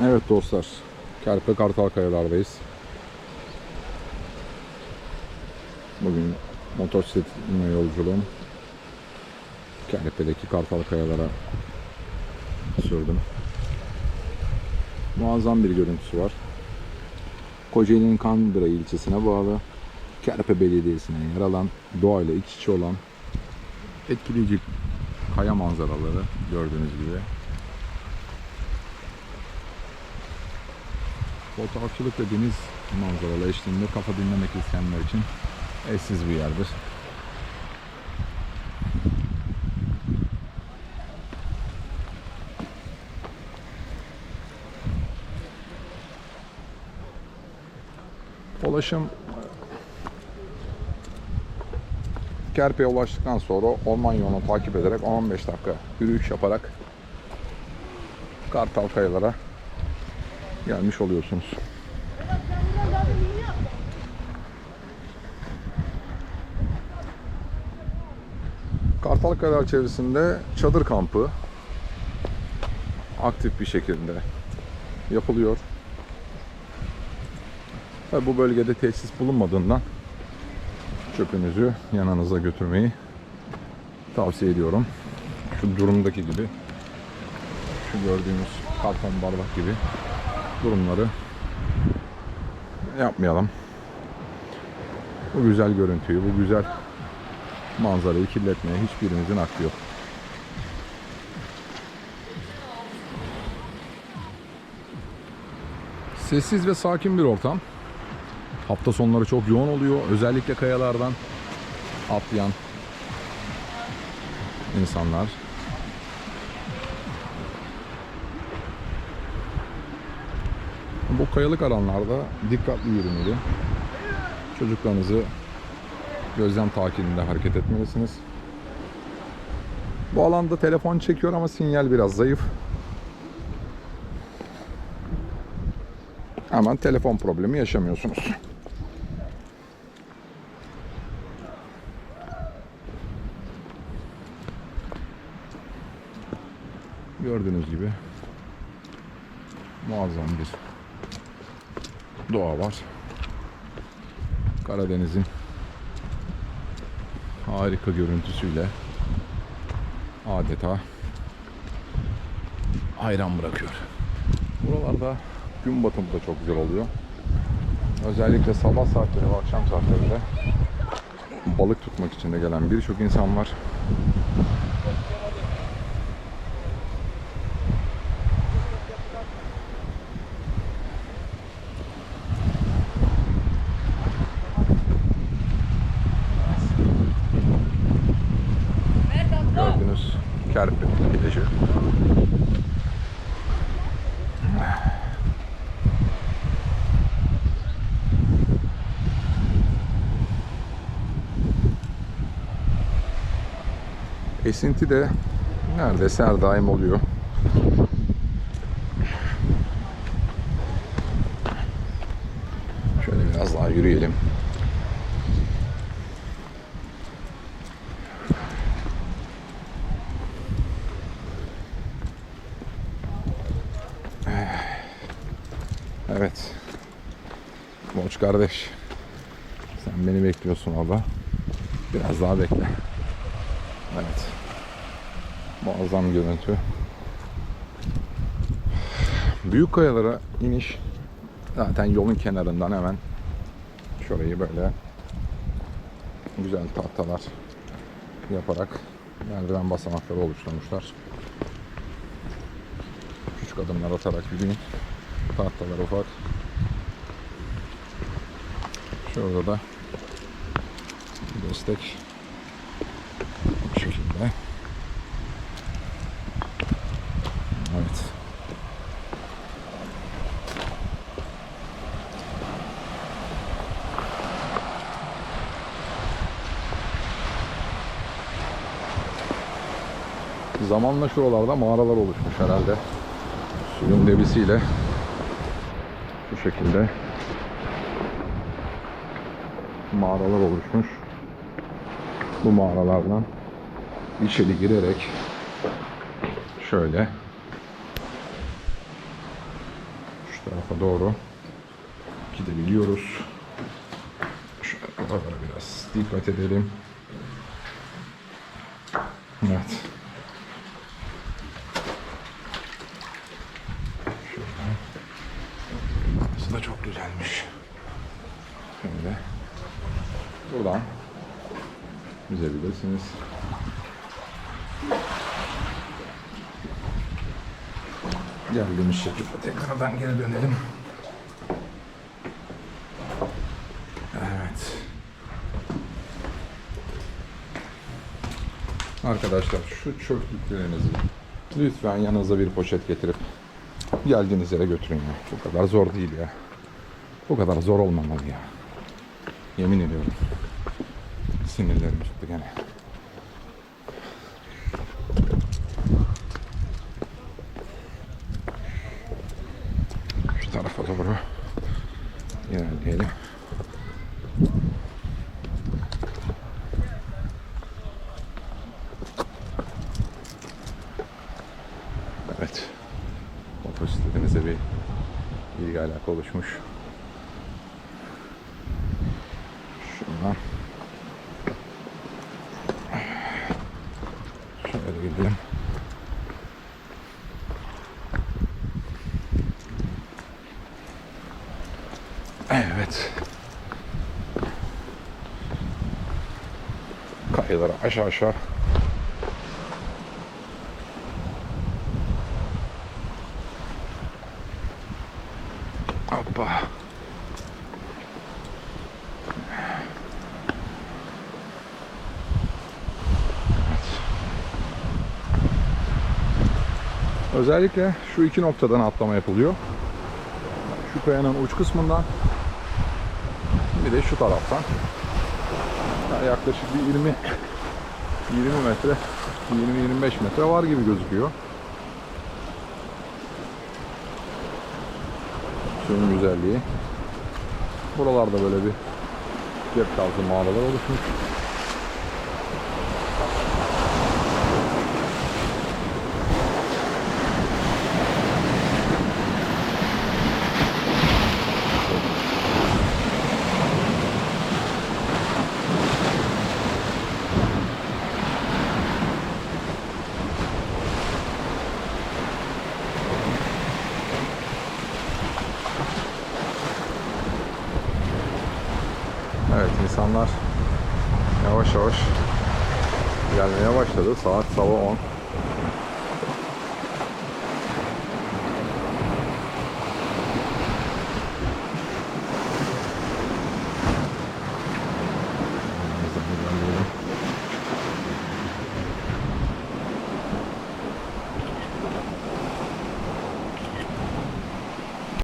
Evet dostlar. Kerpe Kartal Kayalar'dayız. Bugün motosikletle yolculuğum Kerpe'deki Kartal Kayalar'a sürdüm. Muazzam bir görüntüsü var. Kocaeli'nin Kandıra ilçesine bağlı Kerpe Belediyesi'ne yer alan, doğayla iç içe olan etkileyici kaya manzaraları gördüğünüz gibi. Fotoğrafçılık ve deniz manzaralı eşliğinde kafa dinlemek isteyenler için eşsiz bir yerdir. Ulaşım Kerpe'ye ulaştıktan sonra orman yolunu takip ederek 10-15 dakika yürüyüş yaparak Kartal Kayalara gelmiş oluyorsunuz. Kartal Kayalar çevresinde çadır kampı aktif bir şekilde yapılıyor. Tabi bu bölgede tesis bulunmadığından çöpünüzü yanınıza götürmeyi tavsiye ediyorum. Şu durumdaki gibi şu gördüğümüz karton bardak gibi durumları yapmayalım. Bu güzel görüntüyü, bu güzel manzarayı kirletmeye hiçbirimizin hakkı yok. Sessiz ve sakin bir ortam. Hafta sonları çok yoğun oluyor. Özellikle kayalardan atlayan insanlar. Bu kayalık alanlarda dikkatli yürümeli. Çocuklarınızı gözlem takibinde hareket etmelisiniz. Bu alanda telefon çekiyor ama sinyal biraz zayıf. Hemen telefon problemi yaşamıyorsunuz. Gördüğünüz gibi muazzam bir doğa var. Karadeniz'in harika görüntüsüyle adeta hayran bırakıyor. Buralarda gün batımı da çok güzel oluyor. Özellikle sabah saatleri ve akşam saatlerinde balık tutmak için de gelen birçok insan var. Kerpe plajı. Esinti de neredeyse her daim oluyor. Şöyle biraz daha yürüyelim. Evet. Boş kardeş. Sen beni bekliyorsun orada. Biraz daha bekle. Evet. Muazzam görüntü. Büyük kayalara iniş zaten yolun kenarından hemen şurayı böyle güzel tahtalar yaparak merdiven basamakları oluşturmuşlar. Küçük adımlar atarak yürüyün. Tahtalar ufak. Şurada da destek bu şekilde. Evet. Zamanla şuralarda mağaralar oluşmuş herhalde. Suyun debisiyle şu şekilde mağaralar oluşmuş. Bu mağaralardan içeri girerek şöyle Şu tarafa doğru gidebiliyoruz. Şöyle biraz dikkat edelim. Evet. Şöyle. Burası da çok güzelmiş. Şöyle. Buradan yüzebilirsiniz. Geldiğimiz şekilde tekrardan geri dönelim. Evet. Arkadaşlar şu çöplüklerinizi lütfen yanınıza bir poşet getirip geldiğiniz yere götürün ya. Bu kadar zor değil ya. Bu kadar zor olmamalı ya. Yemin ediyorum. Sinirlerim çıktı gene. Şu tarafa doğru ilerleyelim. Evet. Motosikletimize bir ilgi alaka oluşmuş. Evet. Kayıları aşağı aşağı. Hoppa. Özellikle şu iki noktadan atlama yapılıyor. Şu kayanın uç kısmından bir de şu taraftan. Yaklaşık bir 20 20 metre 20-25 metre var gibi gözüküyor. Suyun güzelliği. Buralarda böyle bir cep tarzı mağaralar oluşmuş. Evet insanlar yavaş yavaş gelmeye başladı. Saat sabah 10.